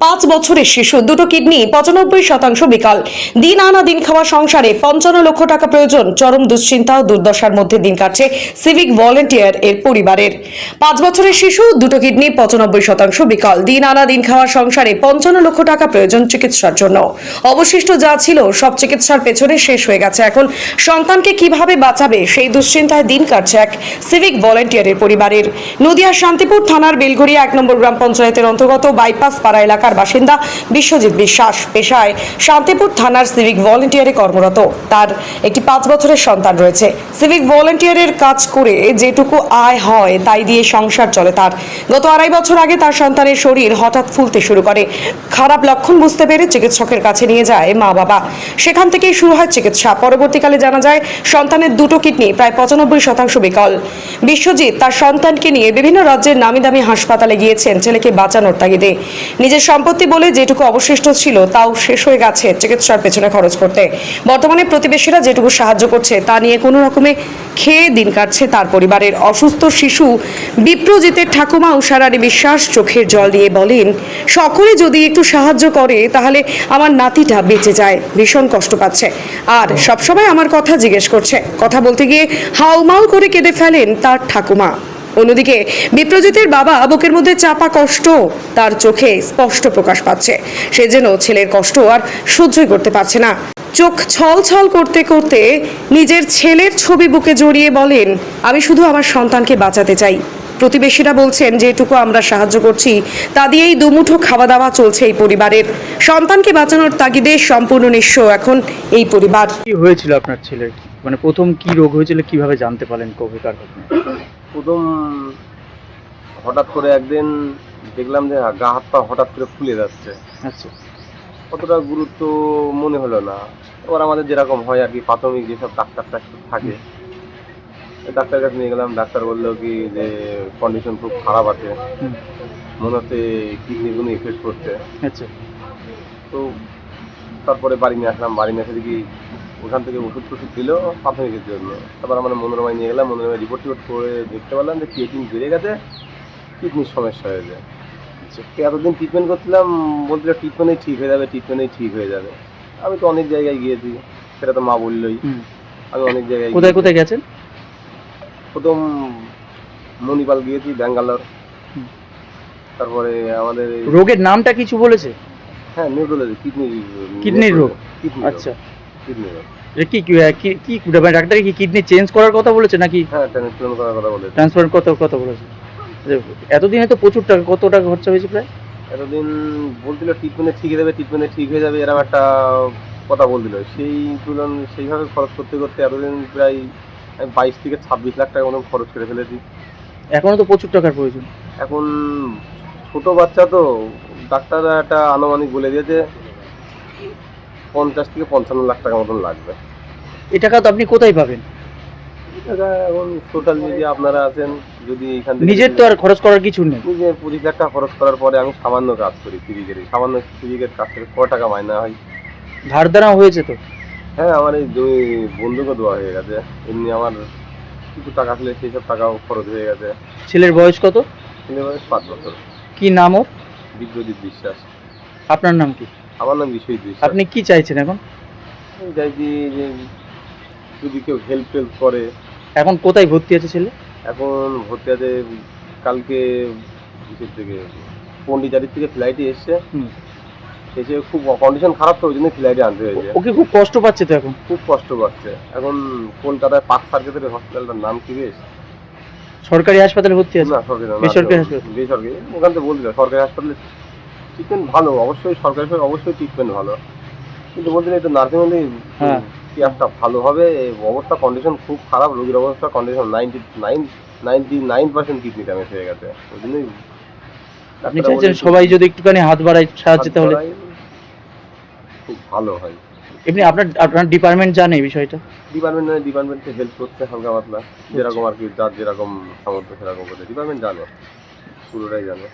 পাঁচ বছরের শিশু, দুটো কিডনি, পঁচানব্বই শতাংশ বিকাল। দিন আনা দিন খাওয়া সংসারে পঞ্চান্ন লক্ষ টাকা প্রয়োজন। চরম দুশ্চিন্তা ও দুর্দশার মধ্যে দিন কাটছে সিভিক ভলেন্টিয়ার এর পরিবারের। পাঁচ বছরের শিশু, দুটো কিডনি, পঁচানব্বই শতাংশ বিকল। দিন আনা দিন খাওয়া সংসারে পঞ্চান্ন লক্ষ টাকা প্রয়োজন চিকিৎসার জন্য। অবশিষ্ট যা ছিল, সব চিকিৎসার পেছনে শেষ হয়ে গেছে। এখন সন্তানকে কীভাবে বাঁচাবে, সেই দুশ্চিন্তায় দিন কাটছে এক সিভিক ভলেন্টিয়ারের পরিবারের। নদিয়ার শান্তিপুর থানার বেলঘড়িয়া এক নম্বর গ্রাম পঞ্চায়েতের অন্তর্গত বাইপাস পাড়া এলাকার বাসিন্দা বিশ্বজিৎ বিশ্বাস পেশায় শান্তিপুর থানার সিভিক ভলেন্টিয়ারে কর্মরত। তার একটি পাঁচ বছরের সন্তান রয়েছে। সিভিক ভলেন্টিয়ারের কাজ করে যেটুকু আয় হয়, তাই দিয়ে সংসার চলে তার। গত আড়াই বছর আগে তার সন্তানের শরীর হঠাৎ ফুলতে শুরু করে। খারাপ লক্ষণ বুঝতে পেরে চিকিৎসকের কাছে নিয়ে যায় মা বাবা সেখান থেকেই শুরু হয় চিকিৎসা। পরবর্তীকালে জানা যায়, সন্তানের দুটো কিডনি প্রায় পঁচানব্বই শতাংশ বিকল। বিশ্বজিৎ তার সন্তানকে নিয়ে বিভিন্ন রাজ্যের নামি দামি হাসপাতালে গিয়েছেন ছেলেকে বাঁচানোর তাগিদে। নিজের সম্পত্তি বলে যেটুকু অবশিষ্ট ছিল, তাও শেষ হয়ে গেছে চিকিৎসার পেছনে খরচ করতে। বর্তমানে প্রতিবেশীরা যেটুকু সাহায্য করছে, তা নিয়ে কোনো রকমে খেয়ে দিন কাটছে তার পরিবারের। অসুস্থ শিশু বিপ্রজিতের ঠাকুমা উষারানী বিশ্বাস চোখের জল দিয়ে বলেন, সকলে যদি একটু সাহায্য করে, তাহলে আমার নাতিটা বেঁচে যায়, ভীষণ কষ্ট পাচ্ছে। আর সবসময় আমার কথা জিজ্ঞেস করছে। কথা বলতে গিয়ে হাউমাউ করে কেঁদে ফেলেন তার ঠাকুমা। অন্যদিকে বিপ্রজিতের বাবা বুকের মধ্যে চাপা কষ্ট তার চোখে স্পষ্ট প্রকাশ পাচ্ছে। সে যেন ছেলের কষ্ট আর সহ্যই করতে পারছে না। চোখ ছল ছল করতে করতে নিজের ছেলের ছবি বুকে জড়িয়ে বলেন, আমি শুধু আমার সন্তানকে বাঁচাতে চাই। প্রতিবেশীরা বলছেন, যেটুকু আমরা সাহায্য করছি, তা দিয়েই দুমুঠো খাওয়া দাওয়া চলছে এই পরিবারের। সন্তানকে বাঁচানোর তাগিদে সম্পূর্ণ নিঃস্ব এখন এই পরিবার। কি হয়েছিল আপনার ছেলের? মানে প্রথম কি রোগ হয়েছিল, কীভাবে জানতে কার ঘটনা? প্রথম হঠাৎ করে একদিন দেখলাম যে গা হাত পা হঠাৎ করে ফুলে যাচ্ছে। আচ্ছা। অতটা গুরুত্ব মনে হলো না। এবার আমাদের যেরকম হয় আর কি প্রাথমিক যেসব ডাক্তার টাক্তার থাকে ডাক্তারের কাছে নিয়ে গেলাম। ডাক্তার বলল কি যে কন্ডিশন খুব খারাপ আছে। মনে হচ্ছে কিডনি কোনো এফেক্ট করছে আচ্ছা। তো তারপরে বাড়ি নিয়ে আসলাম। বাড়ি নিয়ে এসে দেখি ওখান থেকে ওষুধ টষুধ দিল প্রাথমিকের জন্য তারপর আমরা মনোরমায় নিয়ে গেলাম মনোরমায় রিপোর্ট টিপোর্ট করে দেখতে পারলাম যে ক্রিয়েটিন বেড়ে গেছে কিডনির সমস্যা হয়েছে আচ্ছা, তো এতদিন ট্রিটমেন্ট করছিলাম বলছিল ট্রিটমেন্টেই ঠিক হয়ে যাবে ট্রিটমেন্টেই ঠিক হয়ে যাবে। আমি তো অনেক জায়গায় গিয়েছি সেটা তো মা বললোই। আমি অনেক জায়গায় কোথায় কোথায় গেছেন? প্রথম মণিপাল গিয়েছি ব্যাঙ্গালোর। তারপরে আমাদের রোগের নামটা কিছু বলেছে? হ্যাঁ নিউরোলজি কিডনি কিডনির রোগ? আচ্ছা। কিডনি এটা কি কি কি কি মানে ডাক্তার কি কিডনি চেঞ্জ করার কথা বলেছে নাকি? হ্যাঁ ট্রান্সপ্লান্ট করার কথা বলেছে। ট্রান্সফার কথা কথা বলেছে। এতদিনে তো প্রচুর টাকা কত টাকা খরচা হয়েছে প্রায়? এতদিন বলছিল ট্রিটমেন্টে ঠিক হয়ে যাবে ট্রিটমেন্টে ঠিক হয়ে যাবে এরকম একটা কথা বলছিল। সেই তুলন সেইভাবে খরচ করতে করতে এতদিন প্রায় বাইশ থেকে ছাব্বিশ লাখ টাকা মতো খরচ করে ফেলেছি। এখনও তো প্রচুর টাকার প্রয়োজন। এখন ছোট বাচ্চা তো ডাক্তাররা একটা আনুমানিক বলে দিয়েছে। পঞ্চাশ থেকে পঞ্চান্ন লাখ টাকা মতন লাগবে। এই টাকা তো আপনি কোথায় পাবেন? এটা এখন সোশ্যাল মিডিয়া আপনারা আছেন যদি এখান থেকে নিজের তো আর খরচ করার কিছু নেই। নিজে পঁচিশ লাখ টাকা খরচ করার পরে আমি সামান্য কাজ করি ফিজিকের সামান্য ফিজিকের কাজ থেকে ক টাকা মাইনা হয়। ধার দ্বারা হয়েছে তো? হ্যাঁ আমার এই জমি বন্ধুকে দেওয়া হয়ে গেছে এমনি আমার কিছু টাকা ছিল সেই সব টাকাও খরচ হয়ে গেছে। ছেলের বয়স কত? ছেলে বয়স পাঁচ বছর। কি নাম ওর? বিদ্যুৎ বিশ্বাস। আপনার নাম কি? আমার নাম বিশ্বজিৎ বিশ্বাস। আপনি কি চাইছেন এখন? আমি চাইছি যে যদি কেউ হেল্প টেল্প করে। এখন কোথায় ভর্তি আছে ছেলে? এখন ভর্তি আছে কালকে কিসের থেকে পন্ডিচারির থেকে ফ্লাইটে এসছে হুম। এসে খুব কন্ডিশন খারাপ তো ওই জন্য ফ্লাইটে আনতে হয়েছে। ওকে খুব কষ্ট পাচ্ছে তো এখন? খুব কষ্ট পাচ্ছে। এখন কলকাতায় পার্ক সার্কেটের হসপিটালটার নাম কি বেশ? সরকারি হাসপাতালে ভর্তি আছে? না সরকারি না, বেসরকারি হাসপাতাল? বেসরকারি ওখান থেকে বলছিল সরকারি হাসপাতালে ট্রিটমেন্ট ভালো অবশ্যই সরকারি অবশ্যই ট্রিটমেন্ট ভালো। কিন্তু বলছিল একটু নার্সিং হোমে হ্যাঁ। কি একটা ভালো হবে অবস্থা কন্ডিশন খুব খারাপ রোগীর অবস্থা condition ninety nine ninety nine percent kidney damage হয়ে গেছে। ওই জন্যই আপনি চাইছেন সবাই যদি একটুখানি হাত বাড়ায় সাহায্য তাহলে খুব ভালো হয়। এমনি আপনার আপনার ডিপার্টমেন্ট জানে এই বিষয়টা? ডিপার্টমেন্ট ডিপার্টমেন্টে হেল্প করতে হালকা পাতলা। যেরকম আর কি যার যেরকম সামর্থ্য সেরকম করে ডিপার্টমেন্ট জানে পুরোটাই জানে।